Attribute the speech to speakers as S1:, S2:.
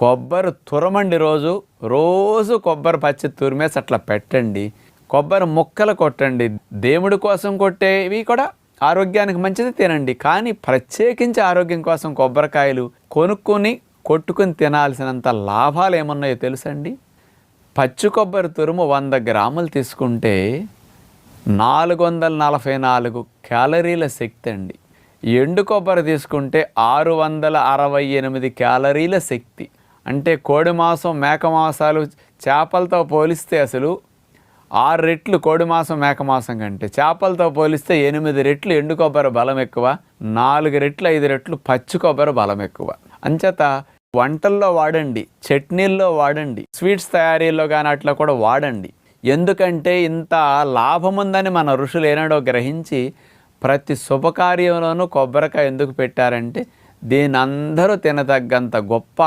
S1: కొబ్బరి తురమండి రోజు. రోజు కొబ్బరి పచ్చి తురిమేసి అట్లా పెట్టండి. కొబ్బరి ముక్కలు కొట్టండి. దేవుడి కోసం కొట్టేవి కూడా ఆరోగ్యానికి మంచిది తినండి. కానీ ప్రత్యేకించి ఆరోగ్యం కోసం కొబ్బరికాయలు కొనుక్కొని కొట్టుకుని తినాల్సినంత లాభాలు ఏమున్నాయో తెలుసండి? పచ్చి కొబ్బరి తురుము వంద గ్రాములు తీసుకుంటే నాలుగు వందల నలభై నాలుగు క్యాలరీల శక్తి అండి. ఎండు కొబ్బరి తీసుకుంటే ఆరు వందల అరవై ఎనిమిది క్యాలరీల శక్తి. అంటే కోడి మాంసం మేక మాంసాలు చేపలతో పోలిస్తే అసలు ఆరు రెట్లు కోడి మాంసం మేక మాంసం కంటే. చేపలతో పోలిస్తే ఎనిమిది రెట్లు ఎండు కొబ్బరి బలం ఎక్కువ నాలుగు రెట్లు ఐదు రెట్లు పచ్చి కొబ్బరి బలం ఎక్కువ. అంచేత వంటల్లో వాడండి చట్నీల్లో వాడండి స్వీట్స్ తయారీలో కానీ అట్లా కూడా వాడండి. ఎందుకంటే ఇంత లాభం ఉందని మన ఋషులు ఏనాడో గ్రహించి ప్రతి శుభకార్యంలోనూ కొబ్బరికాయ ఎందుకు పెట్టారంటే దీని అందరూ తినదగ్గంత గొప్ప